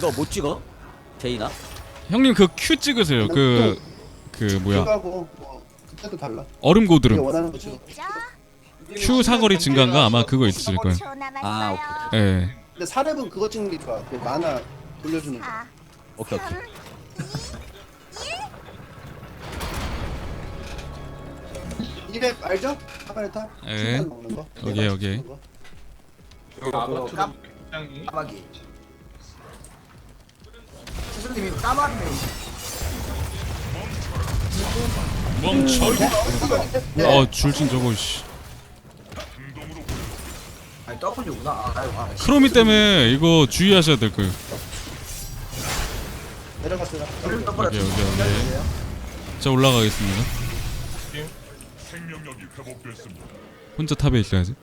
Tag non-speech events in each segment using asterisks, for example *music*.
이거 못 찍어? 제이나? 형님 그 Q 찍으세요. 그 그 뭐야 그거하고 뭐 그때도 달라. 얼음 우리가 고드름 원하는 거 찍어. Q 사거리 증가인가 아마 그거 있을 거예요. 아 오케이 예. 근데 사렙은 그거 찍는 게 좋아. 그 만화 돌려주는 거. 오케이 오케이 이래 알죠? 카바레타? 예. 먹는 거. 오케이, 오케이. 깜 까마귀 스승님이 까마귀네 멈춰. 네. 어 줄진 저거 씨. 아니 W구나 아, 아유 아 크로미 때문에 이거 주의하셔야 될 거예요. 내려갔어요. 오케이, 오케이, 오케이. 자 올라가겠습니다. 혼자 탑에 있어야지.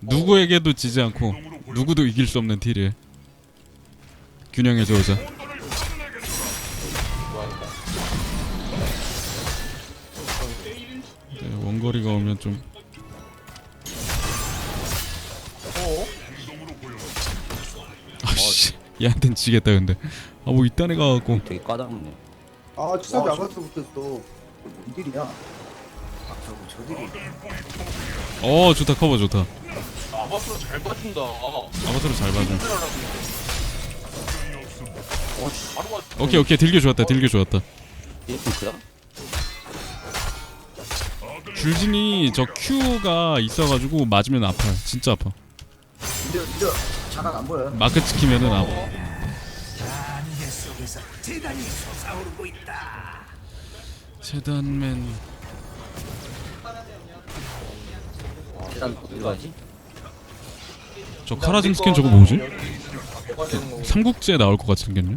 누구에게도 지지 않고 누구도 이길 수 없는 딜을 균형해줘 오자. 원거리가 오면 좀. 아씨, 얘한텐 지겠다 근데. 아 뭐 이딴 애가 갖고. 되게 까다롭네 아 치사비 와, 아파트 붙었어. 이들이야 아 저거 저들이 어 좋다 커버 좋다. 아바스로 잘 봐준다. 아바타로 잘 봐줘. 바로 맞. 오케이 오케이 딜교 좋았다 딜교 좋았다. 얘? 줄진이 저 Q가 있어가지고 맞으면 아파요. 진짜 아파. 이들 이들 자각 안 보여요. 마크 찍히면은 아파. 재단맨. 일단 이거 하지? 저 카라짐 스킨 저거 뭐지? 삼국지에 나올 것 같이 생겼네.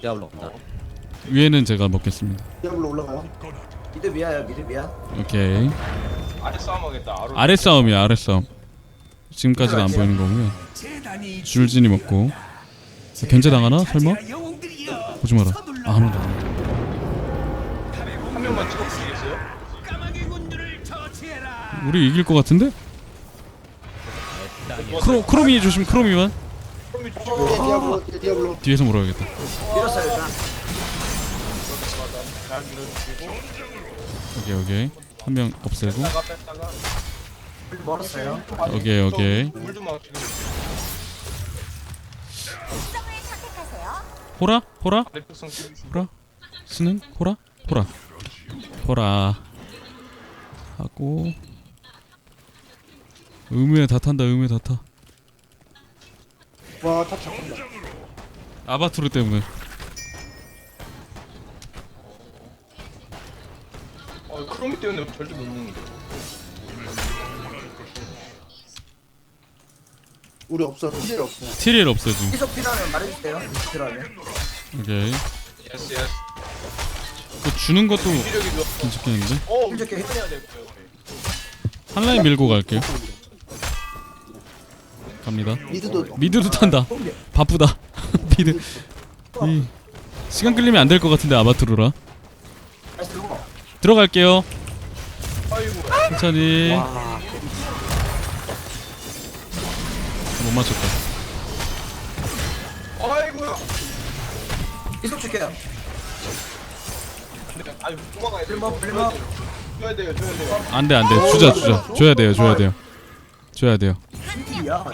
디아블로 온다 위에는 제가 먹겠습니다 디아블로 올라가요. 미드 미야야 미드 미야 오케이 아래 싸움 하겠다. 아래. 아래 싸움이야 아래 싸움 지금까지는 안 보이는 거고요 줄진이 먹고 견제 당하나 설마? 보지 마라 아, 안한 명만 찍어주시겠어요? 우리 이길 것 같은데? 크로, 크로미 조심 크로미만 예, 디아블로, 예, 디아블로. 뒤에서 물어야겠다 밀었어요 일단 잘 밀어주시고. 오케이 오케이 한 명 없애고 뺐다가 뺐다가. 물 멀었어요 오케이 오케이 물좀 마시고. 호라? 호라? 호라? 스는? 호라? 호라 호라 하고 의무에 다 탄다 의무에 다타 와, 탑 잡힌다. 아바투르 때문에 어 크로미 때문에 절대 못 먹는데. 우리 없어. 필요 없어. 티리엘 없어 지금 계속 필요하면 말해주세요 필요하면 오케이 예스 예스. 그 주는 것도 좋아. 괜찮겠는데? 어 이렇게 해야 될 거예요. 한 라인 밀고 갈게요 갑니다 미드도 미드도 탄다 바쁘다 *laughs* 미드 이 시간 끌리면 안 될 것 같은데 아바투르라 다시 들어갈게요 아이고. 천천히 못 맞췄다 아이고야. 계속 줄게요 근데 아니 도망가야 돼. 불먹 불먹 줘야 돼요. 줘야 돼요. 안 돼 안 돼 주자 주자 줘야 돼요 줘야 돼요 줘야 돼요 이야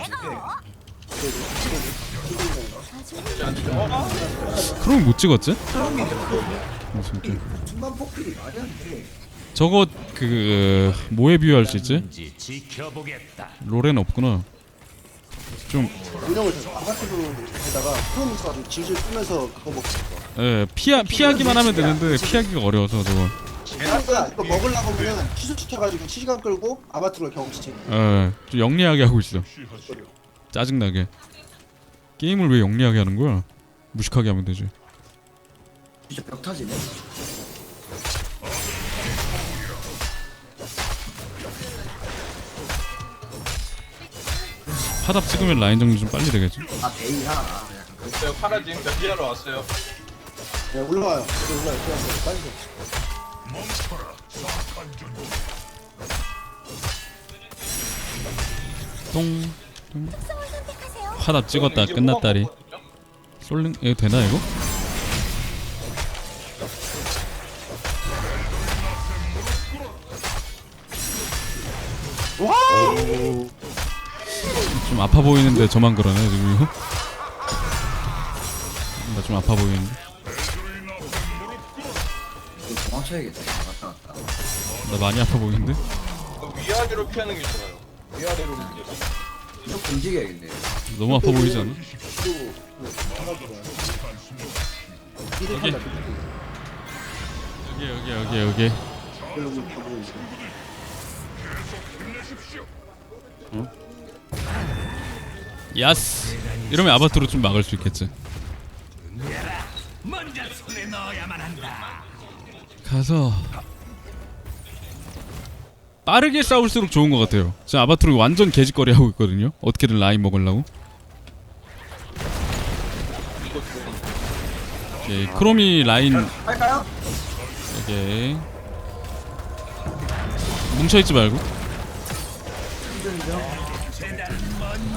그럼 못 찍었지? 무슨 게 중간 폭필이 말이 안 돼 저거 그 뭐에 비유할 수 있지? 롤엔 없구나 좀 운영을 아파트로에다가 프로미스 가지고 질질 끌면서 그거 먹고 싶어. 예, 피하 피하기만 하면 되는데 피하기가 어려워서 저거 그러니까 이거 먹으려고 하면 취소 시켜가지고 시간 끌고 아바트로 경험치 채. 예, 좀 영리하게 하고 있어 짜증나게 게임을 왜 영리하게 하는 거야? 무식하게 하면 되지 진짜 벽 타지네 파답 찍으면 라인 정리 좀 빨리 되겠지 아 약간 그래 저요 파라짐 견제하러 왔어요. 네, 올라와요. 여기 올라와요. 그냥 빨리. 해. 똥 화답 찍었다 이제 끝났다리? 솔링 이거 되나 이거? 좀 아파 보이는데 저만 그러네 지금 이거 나 좀 아파 보이는데 이거 도망쳐야겠다. 왔다 갔다. 나 많이 아파 보이는데 위아래로 피하는 게 좋아요. 위아래로 움직여서. 이거 움직여야겠네. 너무 아파 보이지 않아? 여기. 여기 여기 여기 여기 있어. 야스. 이러면 아바트로 좀 막을 수 있겠지. 가서 빠르게 싸울수록 좋은 것 같아요. 지금 아바트로 완전 개짓거리 하고 있거든요. 어떻게든 라인 먹으려고. 오케이 크롬이 라인 할까요? 오케이 뭉쳐있지 말고 그럼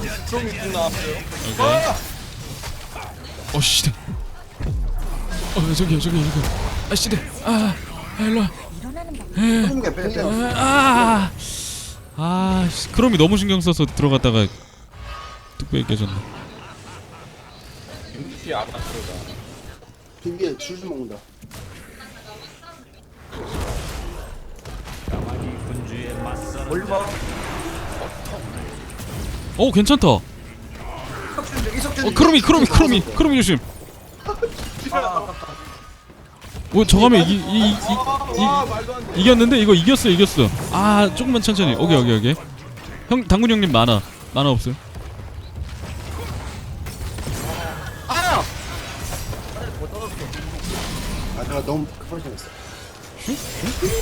이쪽 나왔어요. 오케이 어 씨대 어 저기요 저기요 저기요 아 씨대 아, 아 일로와 게 빼야 돼. 아, 아, 씨, 크롬이 너무 신경 써서 들어갔다가 뚝배기 깨졌네. MT 아바트로다. 비비에 줄줄 먹는다. 올리버. 오, 괜찮다. 어, 석준 이석준. 크롬이, 크롬이, 크롬이, 크롬이 조심. 오, 저가면 이기, 이, 이, 이. 이겼는데 이거 이겼어, 이겼어. 아, 조금만 천천히. 오케이, 오케이, 오케이. 형, 당군 형님 만화, 만화 없어요? 아 내가 너무 급하게 생겼어.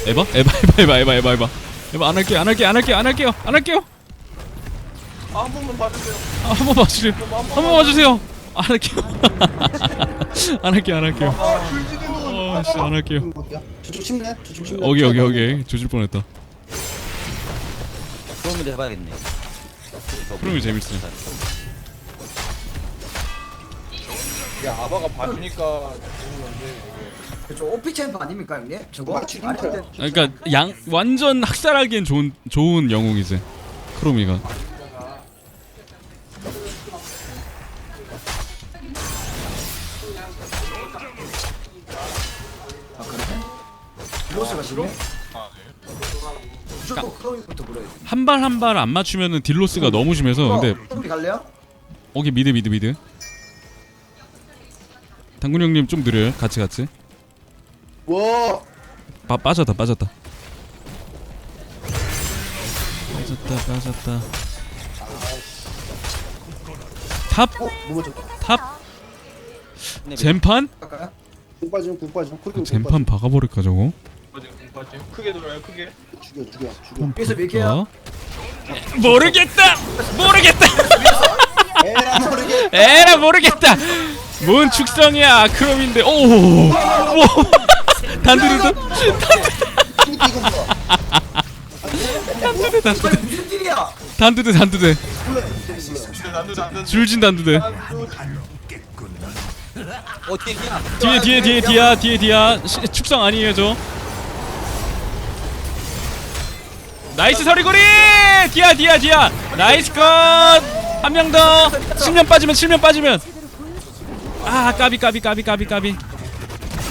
에바, 에바, 에바, 에바, 에바, 에바, 에바. 에바 안 할게, 안 할게, 안 할게, 안 할게요, 안 할게요. 아, 한 번만 봐주세요. 아, 한 번 봐주세요. 한번 봐주세요. 안 할게요. *laughs* 안 할게요, 안 할게요. 아, 줄지는 어, 씨, 안 할게요. 좀 볼게요. 저쪽 침대. 저쪽 침대. 오케이 오케이 오케이 조질 뻔했다 그러면 해봐야겠네. 프롬이 재밌어 야, 아바가 봐주니까 좋은 건데. 저 오피 챔프 아닙니까 형님? 저거 아니, 근데 그러니까 양 완전 학살하기엔 좋은 좋은 영웅이지 크로미가 로스가 심해? 아, 네. 무조건 물어야 돼. 한 발 한 발 안 맞추면은 딜로스가 너무 심해서 근데 크롬이 갈래요? 오케이 미드 미드 미드 당군 형님 좀 느려요 같이 같이 와. 빠, 빠졌다 빠졌다 빠졌다 빠졌다 탑? 어, 뭐 맞췄다. 탑? 네, 젠판? 갈까요? 공 빠지면 공 빠지면 그렇게 공 젠판 박아버릴까 저거? 크게 돌아요, 크게. 죽여 죽여 죽여. 여기서 밀게요. 어? 모르겠다 모르겠다 에라 모르게. 에라 모르겠다. 뭔 축성이야 크롬인데 오. 오. 단두리도 이거 이거 뭐야? 단두대 단두대 무슨 일이야? 단두대 단두대 난도 난도 줄진 단두대 어. 뒤에 뒤에 뒤에 뒤야 뒤에 뒤야 시- 축성 아니에요 저. 나이스 서리고리! 뒤야 뒤야 뒤야 나이스 컷한 명 더! 10년 빠지면 7년 빠지면! 아 까비 까비 까비 까비 까비.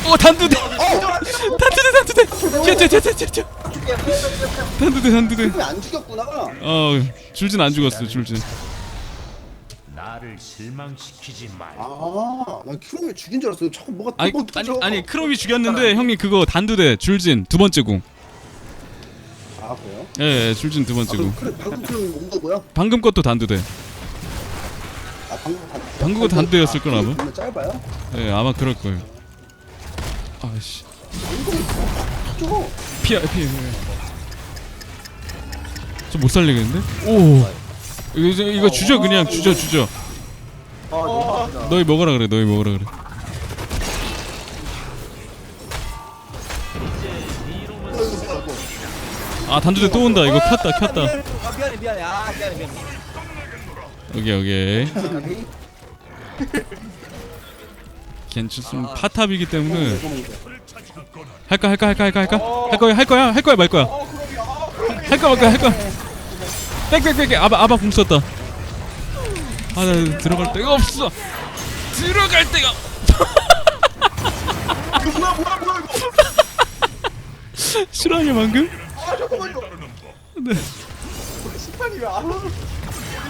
오 단두대! 단두대 단두대! 튀어 튀어 튀어 단두대 단두대. 왜안 죽였구나. 어 줄진 안 죽었어 줄진. 나를 실망시키지 말. 아, 난 키로를 죽인 줄 알았어. 자꾸 뭐가 아니 또 아니. 아니 크롬이 죽였는데 형님 그거 단두대 줄진 두 번째 궁아 그래요? 예, 예 줄진 두 아, 번째 궁 그럼 그래 방금 키로는 온 거고요. 방금 것도 단두대 아 방금 단. 방금 거 단두대였을 거나 아마. 너무 짧아요? 예 아마 그럴 거예요 아씨 터져. 피해 피해 저못 살리겠는데 오 이거 이거 주저 그냥 주저 주저 아 아프다. 너희 먹으라 그래 너희 먹으라 그래 아 단두대 또 온다. 이거 켰다 켰다. 아 미안해 미안해. 아 미안해 미안해. 오케이 오케이 괜찮습니다. 파탑이기 때문에. 이거만 할까 할까 할까 할까 할까? 할 거야 할 거야? 할 거야 말 거야? 할 거야 말 거야 할 거야? 빽빽빽 아바 아바 궁 썼다. 아나 들어갈 데가 없어. 들어갈 데가 뭐야 뭐야 뭐야 이거? 실화냐 방금 아 잠깐만요. 네. 심판이 왜안 오는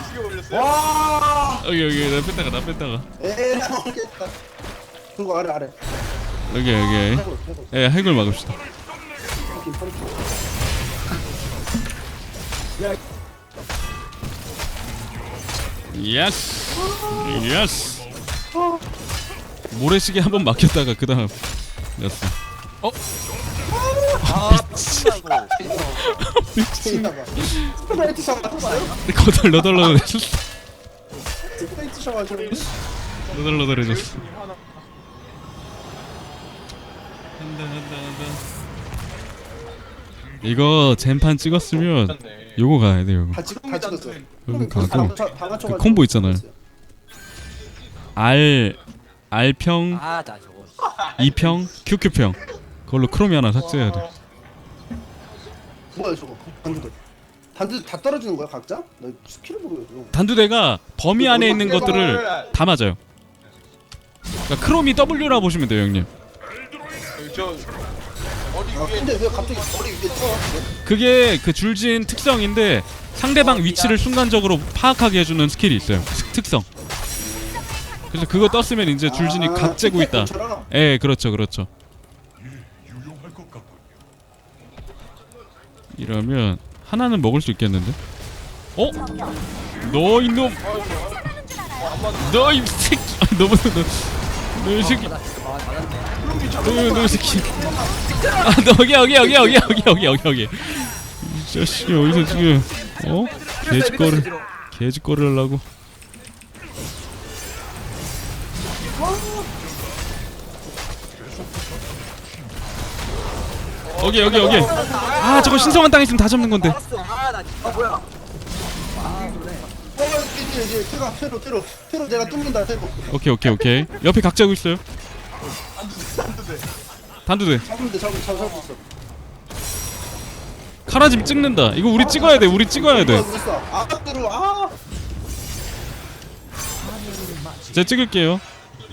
시계 올렸어요? 와! 여기 여기 나 뺐다가 나 뺐다가. 에이 나 모르겠다 그리고 아래 아래. 여기 여기. 해골 해골. 예 핵을 막읍시다. 예스 예스 모래시계 한 번 막혔다가 그 다음. 됐어. 아 미친다고 페이나가 스프레이트 샤워 맞았어요? 거덜너덜너덜해졌어. 스프레이트 샤워 하셨는데 너덜너덜해졌어. 한다 한다 한다 이거 젠판 찍었으면. 요거 가야 돼 요거. 다 찍, 다 찍었어요 요거 다 가고. 다 맞춰가지고 그 콤보 있잖아요. R R평 아 나 저거. 2평 QQ평. 그걸로 크롬이 하나 삭제해야 돼 뭐야 저거. 단두대. 단두대 다 떨어지는 거야 각자? 나 스킬을 모르겠어 단두대가 범위 안에 있는 것들을 다 맞아요. 그러니까 크롬이 W라 보시면 돼요 형님. 저 어디 아 위에 근데 왜 갑자기 머리 위에 떠? 그게 그 줄진 특성인데 상대방 위치를 순간적으로 파악하게 해주는 스킬이 있어요. 스- 특성. 그래서 그거 떴으면 이제 줄진이 아, 각 재고 있다? 예 그렇죠 그렇죠 이러면 하나는 먹을 수 있겠는데? 어? 너 이놈! 너이 새끼! 아, 너무 너 너이 새끼! 아 맞았네 너너 새끼! 아너 여기 여기 여기 여기 여기 여기 여기 여기. 이 자식이 어디서 지금 어? 개짓거를 개짓거를 하려고 여기 여기 여기. 아 저거 신성한 땅 있으면 다 잡는 건데. 어. 이제 이제 테로 내가 뚫는다 테로. 오케이 오케이 오케이. 옆에 각 잡고 있어요. 단두대. 잡으면 돼 잡으면 잡 잡고 있어. 카라짐 찍는다. 이거 우리 찍어야 돼 우리 찍어야 돼. 아 아. 제가 찍을게요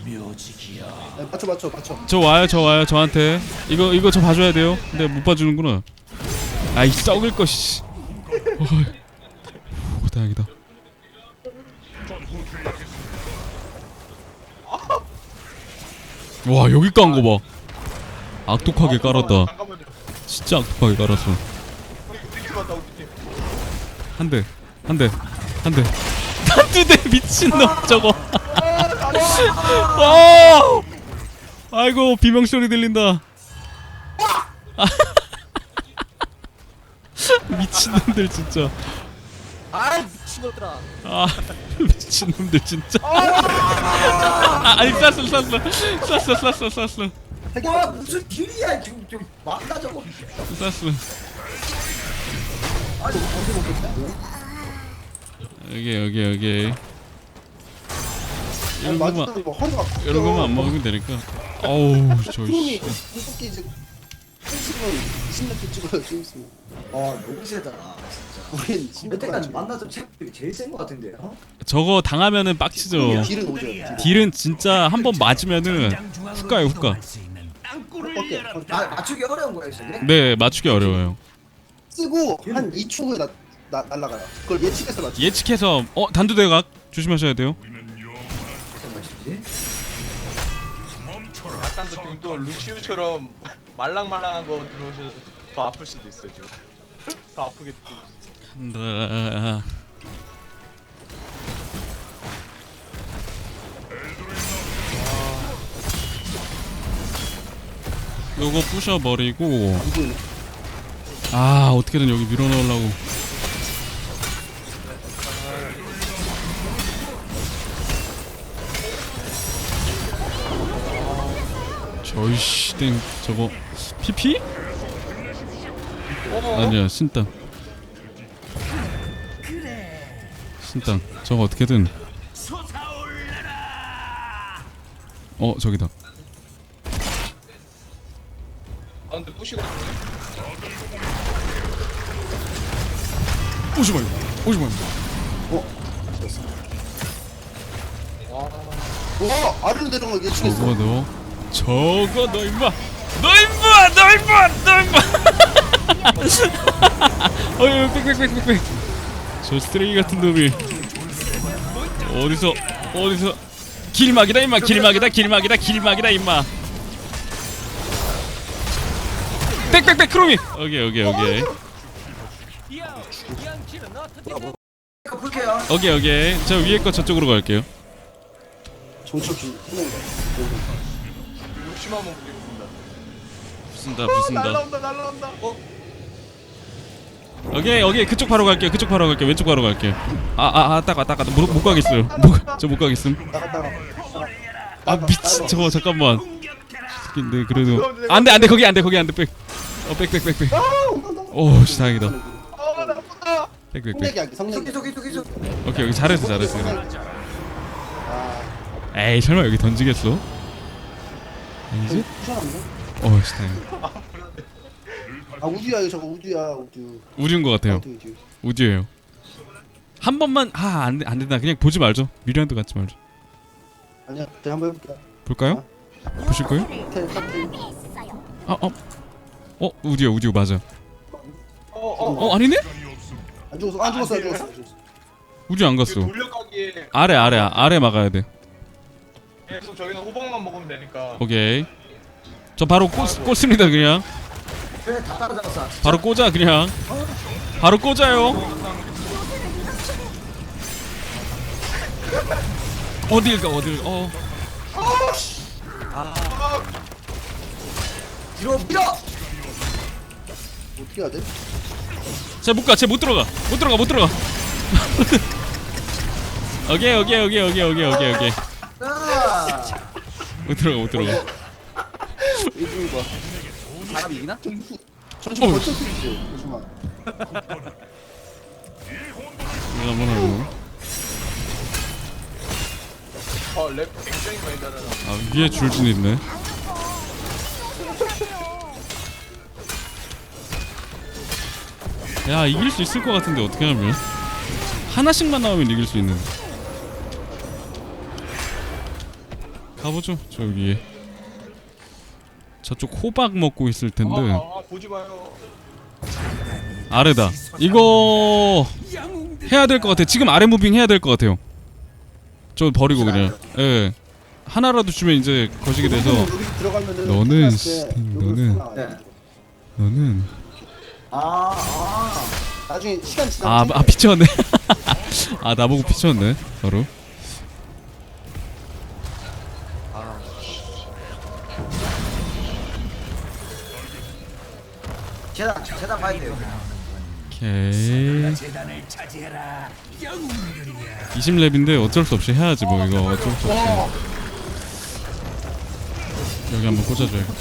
네, 맞춰 맞춰 맞춰. 저 와요 저 와요 저한테. 이거 이거 저 봐줘야 돼요. 근데 못 봐주는구나. 아이 썩을 것이 오 다행이다. 와 여기 깐 거 봐. 악독하게 깔았다. 잠깐만요. 진짜 악독하게 깔았어. 우리 우리 팀 왔다 우리 팀. 한대한대 한대. 한두대 *laughs* 미친놈 저거 어! 아이고 비명 소리 들린다. 아. *laughs* 미친놈들 진짜. 아 미친놈들아. 아 *laughs* 미친놈들 진짜. 아, 아니 쐈어 쐈어. 쐈어 쐈어 쐈어. 와 무슨 딜이야 지금 좀 막다 저거 쐈어. 여기 여기 여기. 아니 이런 것만 맞추다 뭐 허리가 이런 것만 안 먹으면 되니까. 어우 프롬이 저씨. 무섭게 이제 20년 찍어요 지금. 있으면 아 너무 세다 진짜. 우린 여태까지 만나던 챔프들이 제일 센 거 같은데 어? 저거 당하면은 빡치죠. 딜은 오죠 딜은. 진짜 한 번 맞으면은 훅가요 훅가 어깨 아 맞추기 어려운 거야 저게? 네 맞추기 어려워요. 쓰고 한 2초 후에 나, 나, 날라가요. 그걸 예측해서 맞춰 예측해서 어 단두대각 조심하셔야 돼요 맞추지? 약간 또 지금 또 루시우처럼 말랑말랑한 거 들어오셔서 더 아플 수도 있어요 지금. *laughs* 더 아프게 또. 간다 요거 부셔버리고 아 어떻게든 여기 밀어넣으려고 저이씨 땡 저거. PP? 아니야 신땅. 신땅 저거 어떻게든. 어 저기다. 아 근데 부시거든요. 오지 마요 오지 마요 와 아래로 내려간 거 예측했어. 저거 너 저거 너 임마. 너 임마 너 임마 너 임마. *laughs* 어휴 빽빽빽빽빽. 저 쓰레기 같은 놈이. 어디서 어디서. 길막이다 임마 길막이다 길막이다 길막이다 임마. 빽빽빽 크로미. 오케이 오케이 오케이. 볼게요. 오케이 오케이. 저 위에 거 저쪽으로 갈게요. 정초 기 욕심 한번 부리겠습니다. 부순다 부순다. 날라온다 날라온다. 어? 오케이 오케이 그쪽 바로 갈게요 그쪽 바로 갈게요 왼쪽 바로 갈게요. 아아아 따가 따가 못, 못 가겠어요. 저못 가겠음. 아 미친 저거 잠깐만. 근데 그래도. 안돼 안돼 거기 안돼 거기 안돼 빽어빽빽빽빽 오씨 다행이다. 아 나쁘다. 빽빽빽 성내기 하기 성내기. 저기 저기 저기 저기. 오케이 여기 잘했어 잘했어 아 에이 설마 여기 던지겠어 아니지. 어씨 다행이다 아 우주야 이거 저거 우주야 우주. 우주인 것 같아요 우주 우주. 우주예요 한 번만 아안 안 된다 그냥 보지 말죠 미리한테 갖지 말죠 아니야 제가 한번 해볼게요. 볼까요 보실 거예요 텔 탑텔. 아 어 어 우주야 우주 맞아 어어 어 아니네 안 죽었어 안 죽었어 안 죽었어. 안 죽었어. 우주 안그 갔어 돌려가기에 아래 아래 아래 막아야 돼 계속 저기는 호박만 먹으면 되니까. 오케이 저 바로 꽂, 꽂습니다 그냥 그래 다 따라잡았어. 바로 꽂아 그냥 바로 꽂아요 어딜 가 어딜 어 뒤로 밀어. 어떻게 해야 돼? 쟤못 가 쟤 못 들어가 못 들어가 못 들어가 *laughs* 오케이 오케이 오케이 오케이 오케이 오케이 오케이 자. 못 들어가 못 들어가 이거 봐. 사람이 이기나? 좀 후. 전체 어우. 버텨 주지. 잠시만. 이거 한번 하고 어랩 굉장히 많이 달아나. 아 위에 줄진 있네 야 이길 수 있을 것 같은데 어떻게 하면 하나씩만 나오면 이길 수 있는데 가보죠. 저 위에 저쪽 호박 먹고 있을 텐데. 아, 아 보지 마요. 아래다. 이거 해야 될 것 같아 지금 아래 무빙 해야 될 것 같아요. 저 버리고 그냥. 예. 하나라도 주면 이제 거시게 돼서. 여기 들어가면은 너는. 때 씨, 너는-. 네. 너는. 아 아. 나중에 시간 아, 지나면 아 피쳤네. *laughs* 아 나보고 피쳤네 바로 돼요. 오케이. 20렙인데 어쩔 수 없이 해야지 뭐 이거. 어쩔 수 없이. 여기 한번 꽂아줘야겠다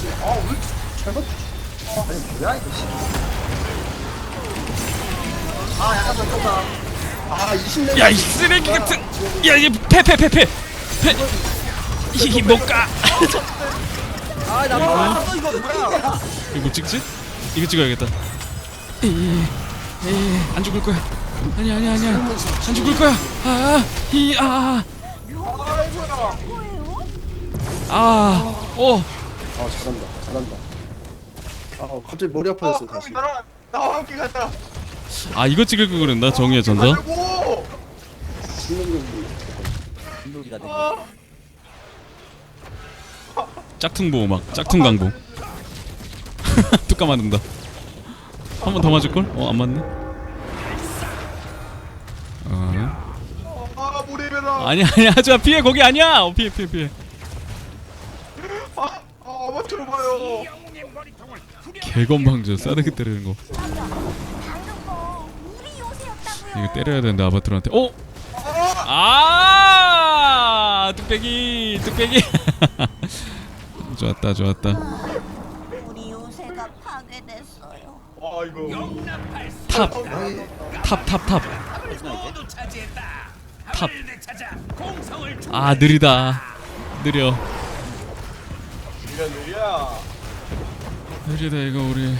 아니 뭐야 이거 씨. 아 약간. 아 20년 야이 쓰레기 같은. 야이 패패패패 패 이게 못가. 아나 아, 이거 뭐야? 이거 뭐 찍지? 이거 찍어야겠다 안 죽을 거야. 아니야 아니야 아니야 안 죽을 거야. 아 이 아 아. 어. 아 잘한다 잘한다. 아 갑자기 머리 아파졌어 다시. 나랑 나와 함께 간다. 아 이거 찍을 거 그랬나? 정의의 아이고. 진동기가 돼. 짝퉁 보호막 짝퉁 강보. *laughs* 뚜까 맞는다 한 번 더 맞을 걸? 어 안 맞네. 어아 모래베라. 아니야 아니야. 하지마. 피해 거기 아니야. 어 피해 피해 피해. 아, 아 아마추어 봐요. 개건방져. 싸대기 때리는 거. 이거 때려야 되는데 아바트로한테. 어? 아! 뚝배기 뚝배기. *laughs* 좋았다 좋았다 우리 요새가 파괴됐어요. 아 이거. 탑 탑 탑 탑 탑. 아 느리다. 느려. 느려 느려. 느리다 이거 우리.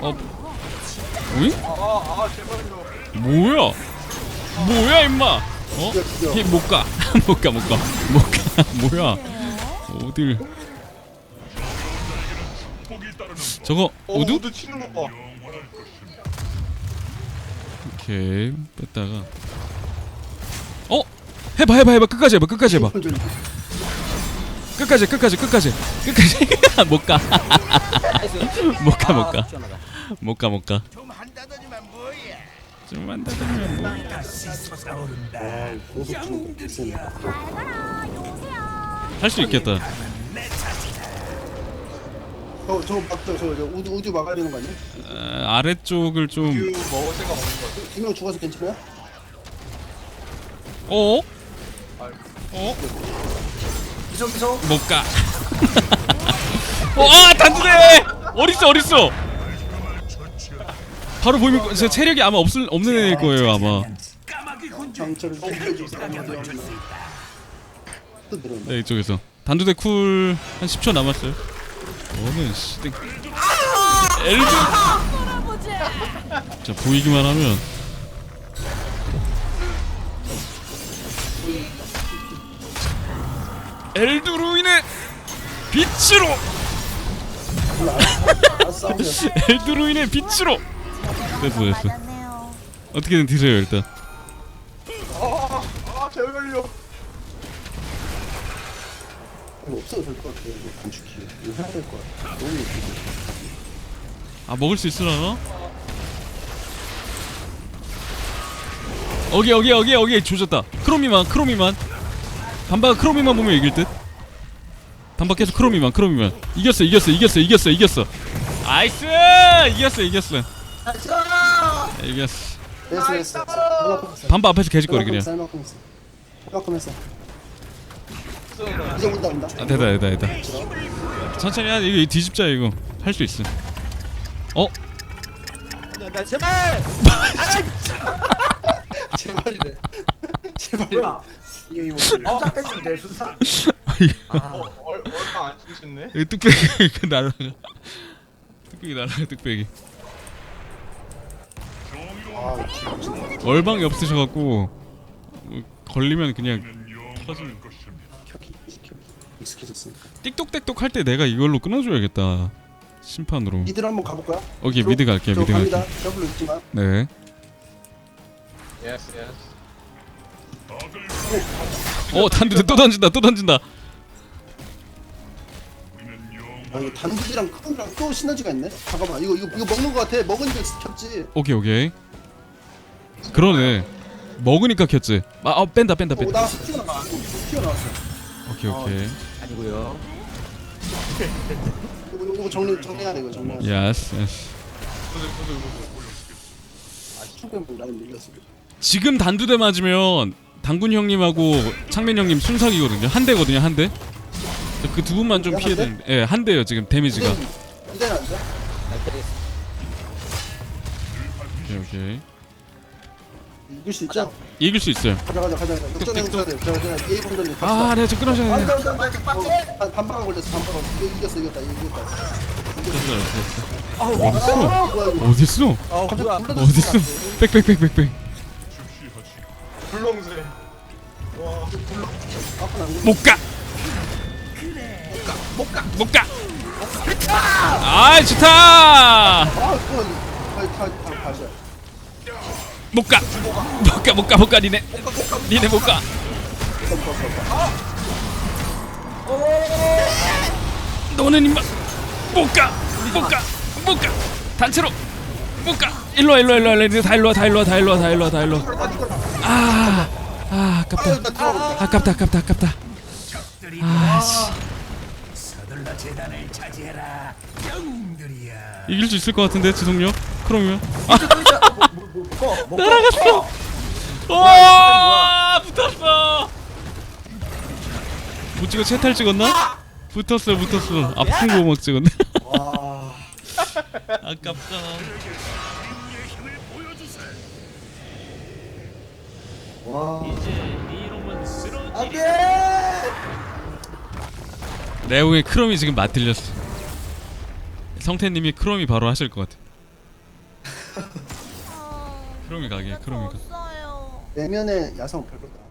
어. 응? 아아 제발요. 뭐야? 뭐야 임마? 어? *laughs* 못 가. 못 가, 못 가. 못 *laughs* 가. 뭐야? 어딜? 저거 어, 우두? 우드 치는 거 봐. 오케이 뺐다가. 어? 해봐 해봐 해봐. 끝까지 해봐 끝까지 해봐. 좀 끝까지 끝까지 끝까지. 끝까지. 못가. 못 가 못가. 아, 시원하다. 못가 못가. 좀 한다더니만 뭐야 고속 좀 됐으네 할수 있겠다 저 저거 막저 저 저 우주 우주 막아야 되는 거 아니야? 아, 아래쪽을 좀그 먹을 생각 없는 거 같아. 두명 죽어서 괜찮아요? 어? 어? 미소 미소 못가 어, 아 단두대 어딨어 어딨어 바로 보이면 거- 제 체력이 아마 없을 없는 애일 거예요 아마 죽여주고 또 늘어나 네 이쪽에서 단두대 쿨 한 10초 남았어요 어는 씨땡 엘드 자 보이기만 하면. 엘드루인의 빛으로! *laughs* 엘드루인의 빛으로! 됐어 됐어. 어떻게든 드세요 일단 없어도 될 것 같아 이거 단축키 이거 해야 될 것 같아 너무 예쁘게 아 먹을 수 있으려나? 여기 여기 여기 여기. 조졌다. 크로미만 크로미만. 반박 크로미만 보면 이길 듯. 반박 계속 크로미만 크로미만. 이겼어 이겼어 이겼어 이겼어 이겼어. 나이스! 이겼어 이겼어. 이겼어. 됐어 됐어. 반박 앞에서 개짓거리 그냥. 헬라컴 했어. 헬라컴 했어 이제 온다 온다 아 됐다 됐다 됐다. 천천히 하 이거 뒤집자 이거. 할 수 있어. 어? 나, 나 제발. *laughs* 제발이래. *laughs* 제발 뭐야? 이게 이거 깜짝 뺐으면 될 순서. *laughs* 어, 얼 얼마 안 찍으셨네. 이 뚝배기 그 날라가. 뚝배기 날라가 뚝배기. 아 얼방이 없으셔갖고 뭐 걸리면 그냥 터지는 켜키 익숙해졌으니까. 띡똑땡똑 할 때 내가 이걸로 끊어줘야겠다. 심판으로. 미드로 한번 가볼까요? 오케이 미드 갈게요 저 미드 갑니다. 더블 있지만. 네. 예스 예스. 어 단두대 또 던진다 또 던진다. 아 이거 단두기랑 크롬이랑 또 시너지가 있네? 잠깐만 이거 이거 이거 먹는 거 같아. 먹으니까 켰지? 오케이 오케이. 그러네. 먹으니까 켰지. 아 어, 뺀다 뺀다 어 뺀다. 나왔어 튀어나와 튀어나왔어. 오케이 오케이 아니고요. 이거 이거 정리 정리해야 돼 이거 돼 예스 예스 충분히 라인 밀렸어 지금 단두대 맞으면 당군 형님하고 창민 형님 순삭이거든요. 한 대거든요 한대그 두 분만 좀한 피해야 대? 되는데. 예한 대요 지금 데미지가. 이대는 안 돼? 오케이 오케이 이길 수 있죠? 이길 수 있어요. 가자 가자 가자. 가자 역전해 해야 돼 저, 저, 예의 본전님 아 내가 좀 끊어줘야 돼 안돼 안돼 안돼 어, 반바가 걸렸어 반바가 이거 이겼어 이겼다 이거 이겼다. 어딨어? 아, 뭐야 이거 어딨어? 아 뭐야. 어딨어? 빽빽빽빽빽. 불렁새. 못가! 못 가 못 가. 아 좋다! 아 그건. 다다 다시야 못 가. 못 가 못 가 못 가 니네. 니네 못 가. 너는 임마 못 가 못 가 못 가. 단체로 못 가. 일로 와 일로 와 일로 와 일로 와. 다 일로 와 다 일로 와 다 일로 와 다 일로 와 다 일로 와. 아, 아 아깝다. 아깝다 아깝다 아깝다. 아씨. 이길 수 있을 것 같은데 지성력 크롬이면 날아갔어 와 붙었어 못 찍어 채탈 찍었나? 붙었어 붙었어 아픈 거막 찍었네 와 *laughs* 아깝다 와. 안돼. 레오의 크롬이 지금 맞들렸어. 성태님이 크롬이 바로 하실 것 같아. *laughs* 아, 크롬이 가게, 크롬이 가. 내면의 야성 별로다.